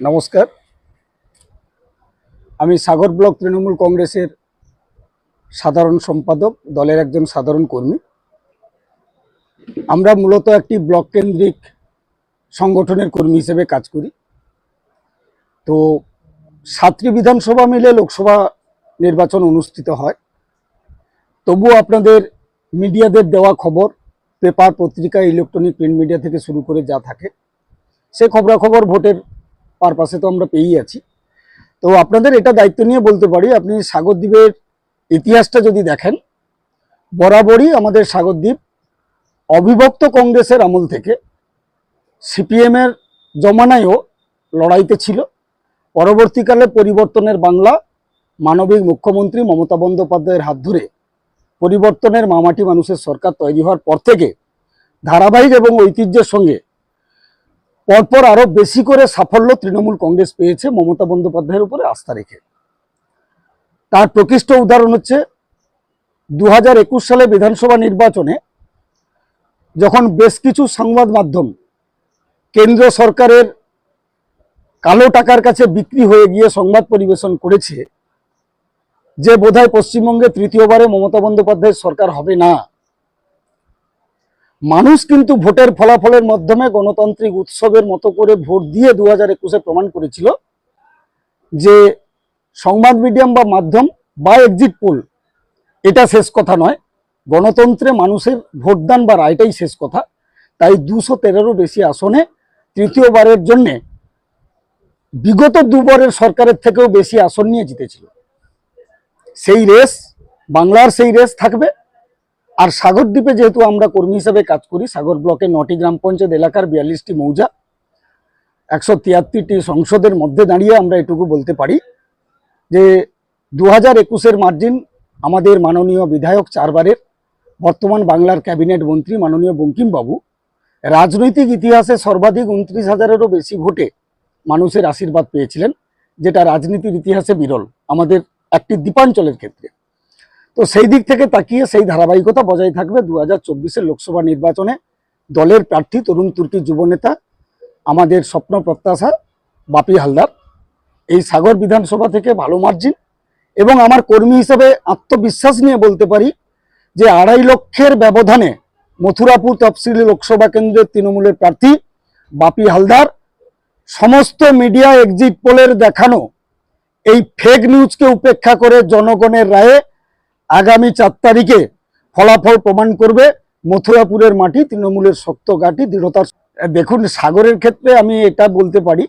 নমস্কার। আমি সাগর ব্লক তৃণমূল কংগ্রেসের সাধারণ সম্পাদক, দলের একজন সাধারণ কর্মী। আমরা মূলত একটি ব্লক কেন্দ্রিক সংগঠনের কর্মী হিসেবে কাজ করি। তো সাতটি বিধানসভা মিলে লোকসভা নির্বাচন অনুষ্ঠিত হয়। তবুও আপনাদের মিডিয়াদের দেওয়া খবর, পেপার, পত্রিকা, ইলেকট্রনিক প্রিন্ট মিডিয়া থেকে শুরু করে যা থাকে, সে খবরাখবর ভোটের পারপাসে তো আমরা পেয়েই আছি। তো আপনাদের এটা দায়িত্ব নিয়ে বলতে পারি, আপনি সাগরদ্বীপের ইতিহাসটা যদি দেখেন, বরাবরই আমাদের সাগরদ্বীপ অবিভক্ত কংগ্রেসের আমল থেকে সিপিএমের জমানায়ও লড়াইতে ছিল। পরবর্তীকালে পরিবর্তনের বাংলা মানবিক মুখ্যমন্ত্রী মমতা বন্দ্যোপাধ্যায়ের হাত ধরে পরিবর্তনের মামাটি মানুষের সরকার তৈরি হওয়ার পর থেকে ধারাবাহিক এবং ঐতিহ্যের সঙ্গে পরপর আরও বেশি করে সাফল্য তৃণমূল কংগ্রেস পেয়েছে মমতা বন্দ্যোপাধ্যায়ের উপরে আস্থা রেখে। তার প্রকৃষ্ট উদাহরণ হচ্ছে দু হাজার একুশ সালে বিধানসভা নির্বাচনে যখন বেশ কিছু সংবাদ মাধ্যম কেন্দ্র সরকারের কালো টাকার কাছে বিক্রি হয়ে গিয়ে সংবাদ পরিবেশন করেছে যে বোধহয় পশ্চিমবঙ্গে তৃতীয়বারে মমতা বন্দ্যোপাধ্যায়ের সরকার হবে না। মানুষ কিন্তু ভোটের ফলাফলের মাধ্যমে গণতান্ত্রিক উৎসবের মতো করে ভোট দিয়ে দু হাজার একুশে প্রমাণ করেছিল যে সংবাদ মিডিয়াম বা মাধ্যম বা এক্সিট পোল এটা শেষ কথা নয়। গণতন্ত্রে মানুষের ভোটদান বা রায়টাই শেষ কথা। তাই দুশো তেরোরও বেশি আসনে তৃতীয়বারের জন্যে বিগত দুবারের সরকারের থেকেও বেশি আসন নিয়ে জিতেছিল। সেই রেস বাংলার সেই রেস থাকবে। আর সাগর দ্বীপে যেহেতু আমরা কর্মী হিসাবে কাজ করি, সাগর ব্লকের নটি গ্রাম পঞ্চায়েত এলাকার বিয়াল্লিশটি মৌজা, একশো তিয়াত্তরটি সংসদের মধ্যে দাঁড়িয়ে আমরা এটুকু বলতে পারি যে দু হাজার একুশের মার্জিন আমাদের মাননীয় বিধায়ক চারবারের, বর্তমান বাংলার ক্যাবিনেট মন্ত্রী মাননীয় বঙ্কিমবাবু। রাজনৈতিক ইতিহাসে সর্বাধিক উনত্রিশ হাজারেরও বেশি ভোটে মানুষের আশীর্বাদ পেয়েছিলেন, যেটা রাজনীতির ইতিহাসে বিরল। আমাদের একটি দ্বীপাঞ্চলের ক্ষেত্রে। তো সেই দিক থেকে তাকিয়ে সেই ধারাবাহিকতা বজায় থাকবে দু হাজার লোকসভা নির্বাচনে। দলের প্রার্থী তরুণ তুর্কি যুবনেতা, আমাদের স্বপ্ন প্রত্যাশা বাপি হালদার। এই সাগর বিধানসভা থেকে ভালো মার্জিন এবং আমার কর্মী হিসেবে আত্মবিশ্বাস নিয়ে বলতে পারি যে আড়াই লক্ষের ব্যবধানে মথুরাপুর তফসিলি লোকসভা কেন্দ্রের তৃণমূলের প্রার্থী বাপি হালদার। সমস্ত মিডিয়া এক্সিট পোলের দেখানো এই ফেক নিউজকে উপেক্ষা করে জনগণের রায়ে আগামী চার তারিখে ফলাফল প্রমাণ করবে মথুরাপুরের মাটি, তৃণমূলের শক্ত গাঁটি দৃঢ়তার দেখুন, সাগরের ক্ষেত্রে আমি এটা বলতে পারি।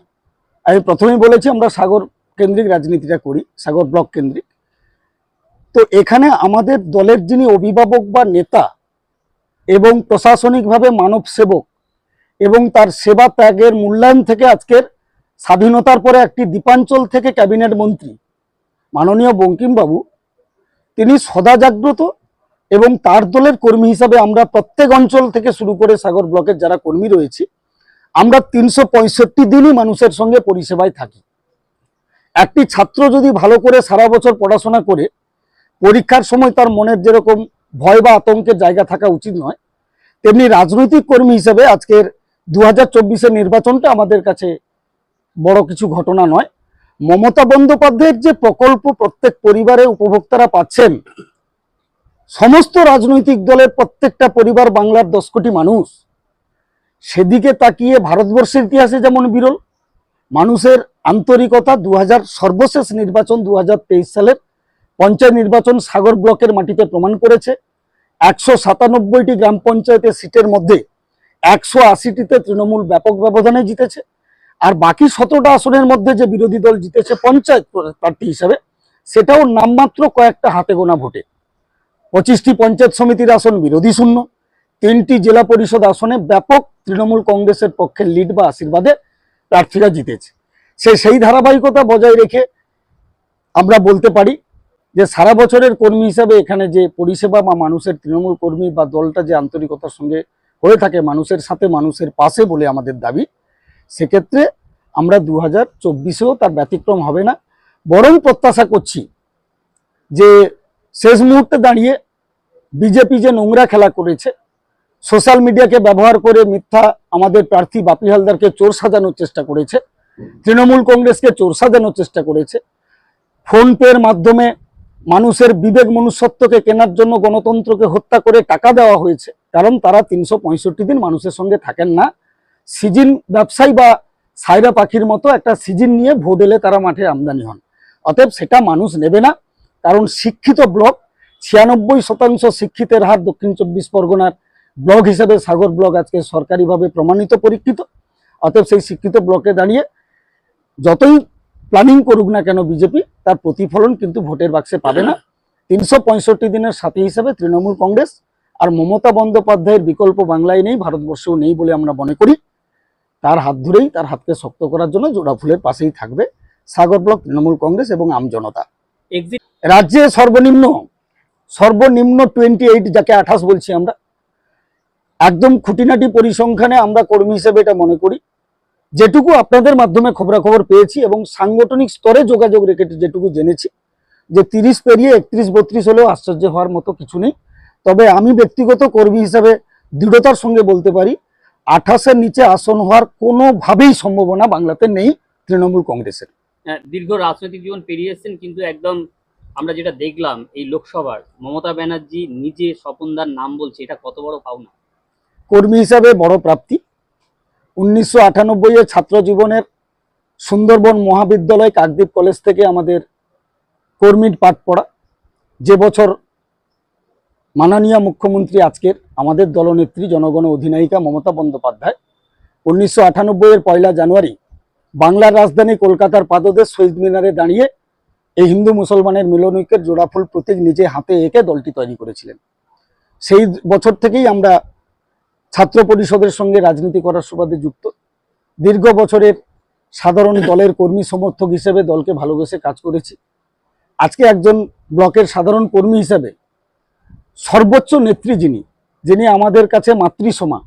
আমি প্রথমেই বলেছি, আমরা সাগর কেন্দ্রিক রাজনীতিটা করি, সাগর ব্লক কেন্দ্রিক। তো এখানে আমাদের দলের যিনি অভিভাবক বা নেতা এবং প্রশাসনিকভাবে মানব সেবক এবং তার সেবা ত্যাগের মূল্যায়ন থেকে আজকের স্বাধীনতার পরে একটি দ্বীপাঞ্চল থেকে ক্যাবিনেট মন্ত্রী মাননীয় বঙ্কিমবাবু তিনি সদা জাগ্রত এবং তার দলের কর্মী হিসাবে আমরা প্রত্যেক অঞ্চল থেকে শুরু করে সাগর ব্লকের যারা কর্মী রয়েছে, আমরা তিনশো পঁয়ষট্টি দিনই মানুষের সঙ্গে পরিষেবায় থাকি। একটি ছাত্র যদি ভালো করে সারা বছর পড়াশোনা করে, পরীক্ষার সময় তার মনের যেরকম ভয় বা আতঙ্কের জায়গা থাকা উচিত নয়, তেমনি রাজনৈতিক কর্মী হিসেবে আজকের দু হাজার নির্বাচনটা আমাদের কাছে বড় কিছু ঘটনা নয়। মমতা বন্দ্যোপাধ্যায়ের যে প্রকল্প প্রত্যেক পরিবারে উপভোক্তারা পাচ্ছেন, সমস্ত রাজনৈতিক দলের প্রত্যেকটা পরিবার বাংলার দশ কোটি মানুষ, সেদিকে তাকিয়ে ভারতবর্ষের ইতিহাসে যেমন বিরল, মানুষের আন্তরিকতা দু হাজার সর্বশেষ নির্বাচন দু হাজার তেইশ সালের পঞ্চায়েত নির্বাচন সাগর ব্লকের মাটিতে প্রমাণ করেছে, একশো সাতানব্বইটি গ্রাম পঞ্চায়েতের সিটের মধ্যে একশো আশিটিতে তৃণমূল ব্যাপক ব্যবধানে জিতেছে আর বাকি সতেরোটা আসনের মধ্যে যে বিরোধী দল জিতেছে পঞ্চায়েত প্রার্থী হিসাবে, সেটাও নামমাত্র কয়েকটা হাতে গোনা ভোটে। পঁচিশটি পঞ্চায়েত সমিতির আসন বিরোধী শূন্য, তিনটি জেলা পরিষদ আসনে ব্যাপক তৃণমূল কংগ্রেসের পক্ষে লিড বা আশীর্বাদে প্রার্থীরা জিতেছে। সে সেই ধারাবাহিকতা বজায় রেখে আমরা বলতে পারি যে সারা বছরের কর্মী হিসাবে এখানে যে পরিষেবা বা মানুষের তৃণমূল কর্মী বা দলটা যে আন্তরিকতার সঙ্গে হয়ে থাকে, মানুষের সাথে মানুষের পাশে বলে আমাদের দাবি, সেক্ষেত্রে আমরা দু হাজার চব্বিশেও তার ব্যতিক্রম হবে না। বরং প্রত্যাশা করছি যে শেষ মুহূর্তে দাঁড়িয়ে বিজেপি যে নোংরা খেলা করেছে, সোশ্যাল মিডিয়াকে ব্যবহার করে মিথ্যা আমাদের প্রার্থী বাপি হালদারকে চোর সাজানোর চেষ্টা করেছে, তৃণমূল কংগ্রেসকে চোর সাজানোর চেষ্টা করেছে, ফোনপের মাধ্যমে মানুষের বিবেক মনুষ্যত্বকে কেনার জন্য গণতন্ত্রকে হত্যা করে টাকা দেওয়া হয়েছে, কারণ তারা তিনশো পঁয়ষট্টি দিন মানুষের সঙ্গে থাকেন না। সিজিন ব্যবসায়ী বা সাইরা পাখির মতো একটা সিজন নিয়ে ভোট এলে তারা মাঠে আমদানি হন। অতএব সেটা মানুষ নেবে না, কারণ শিক্ষিত ব্লক ছিয়ানব্বই শতাংশ শিক্ষিতের হার দক্ষিণ চব্বিশ পরগনার ব্লক হিসেবে সাগর ব্লক আজকে সরকারিভাবে প্রমাণিত পরীক্ষিত। অতএব সেই শিক্ষিত ব্লকে দাঁড়িয়ে যতই প্ল্যানিং করুক না কেন বিজেপি তার প্রতিফলন কিন্তু ভোটের বাক্সে পাবে না। তিনশো পঁয়ষট্টি দিনের সাথী হিসেবে তৃণমূল কংগ্রেস আর মমতা বন্দ্যোপাধ্যায়ের বিকল্প বাংলায় নেই, ভারতবর্ষেও নেই বলে আমরা মনে করি। তার হাত ধরেই তার হাতকে শক্ত করার জন্য জোড়া ফুলের পাশেই থাকবে সাগর ব্লক তৃণমূল কংগ্রেস এবং আম জনতা। রাজ্যে সর্বনিম্ন সর্বনিম্ন টোয়েন্টি এইট যাকে আঠাশ বলছি আমরা একদম খুঁটিনাটি পরিসংখ্যানে আমরা কর্মী হিসেবে এটা মনে করি। যেটুকু আপনাদের মাধ্যমে খবরাখবর পেয়েছি এবং সাংগঠনিক স্তরে যোগাযোগ রেখে যেটুকু জেনেছি যে তিরিশ পেরিয়ে একত্রিশ বত্রিশ হলেও আশ্চর্য হওয়ার মতো কিছু নেই। তবে আমি ব্যক্তিগত কর্মী হিসেবে দৃঢ়তার সঙ্গে বলতে পারি আঠাশের নিচে আসন হওয়ার কোনোভাবেই সম্ভাবনা বাংলাতে নেই তৃণমূল কংগ্রেসের। আহ, দীর্ঘ রাজনৈতিক জীবন পেরিয়ে এসেছেন কিন্তু একদম আমরা যেটা দেখলাম এই লোকসভার মমতা ব্যানার্জি নিজে স্বপনদার নাম বলছে এটা কত বড় পাওনা? কর্মী হিসাবে বড় প্রাপ্তি। উনিশশো আটানব্বই এর ছাত্র জীবনের সুন্দরবন মহাবিদ্যালয় কাকদ্বীপ কলেজ থেকে আমাদের কর্মীর পাঠ পড়া। যে বছর মাননীয় মুখ্যমন্ত্রী আজকের আমাদের দলনেত্রী, জনগণ অধিনায়িকা মমতা বন্দ্যোপাধ্যায়। উনিশশো আটানব্বই এর পয়লা জানুয়ারি বাংলার রাজধানী কলকাতার পাদদেশ শহীদ মিনারে দাঁড়িয়ে এই হিন্দু মুসলমানের মিলনৈক্যের জোড়াফুল প্রতীক নিজে হাতে এঁকে দলটি তৈরি করেছিলেন। সেই বছর থেকেই আমরা ছাত্র পরিষদের সঙ্গে রাজনীতি করার সুবাদে যুক্ত। দীর্ঘ বছরের সাধারণ দলের কর্মী সমর্থক হিসেবে দলকে ভালোবেসে কাজ করেছি। আজকে একজন ব্লকের সাধারণ কর্মী হিসেবে সর্বোচ্চ নেত্রী যিনি যিনি আমাদের কাছে মাতৃসমা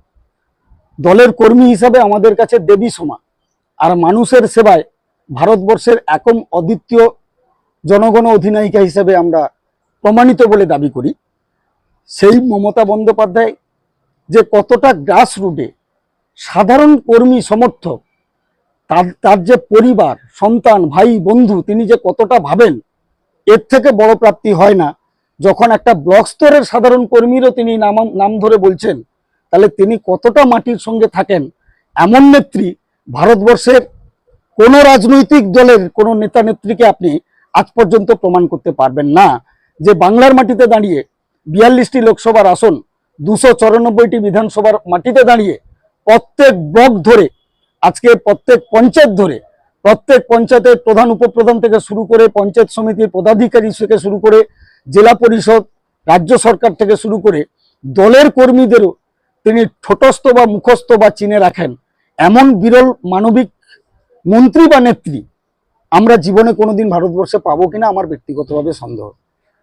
দলের কর্মী হিসাবে আমাদের কাছে দেবী সমা, আর মানুষের সেবায় ভারতবর্ষের একম অদ্বিতীয় জনগণ অধিনায়িকা হিসেবে আমরা প্রমাণিত বলে দাবি করি। সেই মমতা বন্দ্যোপাধ্যায় যে কতটা গ্রাস রুটে সাধারণ কর্মী সমর্থক, তার তার যে পরিবার, সন্তান, ভাই, বন্ধু, তিনি যে কতটা ভাবেন, এর থেকে বড় প্রাপ্তি হয় না। যখন একটা ব্লক স্তরের সাধারণ কর্মীরও তিনি নাম নাম ধরে বলছেন, তাহলে তিনি কতটা মাটির সঙ্গে থাকেন? এমন নেত্রী ভারতবর্ষের কোনো রাজনৈতিক দলের কোনো নেতা নেত্রীকে আপনি আজ পর্যন্ত প্রমাণ করতে পারবেন না। যে বাংলার মাটিতে দাঁড়িয়ে বিয়াল্লিশটি লোকসভার আসন, দুশো চৌরানব্বইটি বিধানসভার মাটিতে দাঁড়িয়ে প্রত্যেক ব্লক ধরে, আজকে প্রত্যেক পঞ্চায়েত ধরে, প্রত্যেক পঞ্চায়েতের প্রধান উপপ্রধান থেকে শুরু করে পঞ্চায়েত সমিতির পদাধিকারী থেকে শুরু করে জেলা পরিষদ রাজ্য সরকার থেকে শুরু করে দলের কর্মীদেরও তিনি ঠোঁটস্থ বা মুখস্থ বা চিনে রাখেন। এমন বিরল মানবিক মন্ত্রী বা নেত্রী আমরা জীবনে কোনোদিন ভারতবর্ষে পাবো কিনা আমার ব্যক্তিগতভাবে সন্দেহ।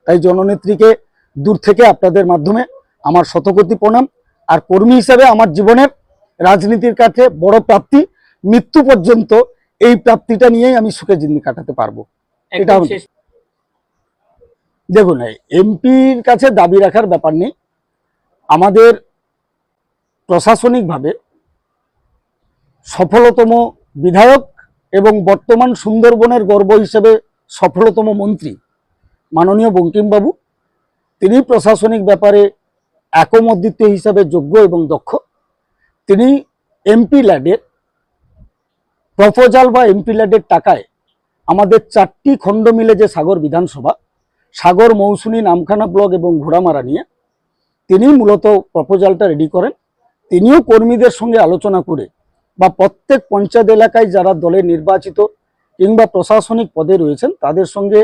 তাই জননেত্রীকে দূর থেকে আপনাদের মাধ্যমে আমার শতকোটি প্রণাম। আর কর্মী হিসাবে আমার জীবনের রাজনীতির কাছে বড় প্রাপ্তি মৃত্যু পর্যন্ত এই প্রাপ্তিটা নিয়েই আমি সুখে জিন্দি কাটাতে পারব। এটা দেখুন এমপির কাছে দাবি রাখার ব্যাপার নেই। আমাদের প্রশাসনিকভাবে সফলতম বিধায়ক এবং বর্তমান সুন্দরবনের গর্ব হিসেবে সফলতম মন্ত্রী মাননীয় বঙ্কিমবাবু। তিনি প্রশাসনিক ব্যাপারে একমদ্বিত্ব হিসাবে যোগ্য এবং দক্ষ। তিনি এমপি ল্যাডের প্রপোজাল বা এমপি ল্যাডের টাকায় আমাদের চারটি খণ্ড মিলে যে সাগর বিধানসভা সাগর মৌসুমী নামখানা ব্লক এবং ঘোড়ামারা নিয়ে তিনি মূলত প্রপোজালটা রেডি করেন। তিনিও কর্মীদের সঙ্গে আলোচনা করে বা প্রত্যেক পঞ্চায়েত এলাকায় যারা দলে নির্বাচিত কিংবা প্রশাসনিক পদে রয়েছেন, তাদের সঙ্গে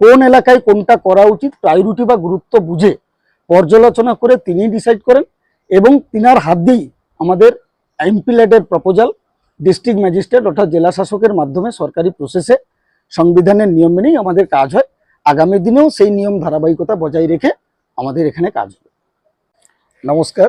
কোন এলাকায় কোনটা করা উচিত প্রায়োরিটি বা গুরুত্ব বুঝে পর্যালোচনা করে তিনি ডিসাইড করেন এবং তিনার হাত দিয়েই আমাদের এমপিলেটের প্রপোজাল ডিস্ট্রিক্ট ম্যাজিস্ট্রেট অর্থাৎ জেলা শাসকের মাধ্যমে সরকারি প্রসেসে সংবিধানের নিয়ম মেনেই আমাদের কাজ হয়। আগামী দিনেও সেই নিয়ম ধারাবাহিকতা বজায় রেখে আমাদের এখানে কাজ হবে। নমস্কার।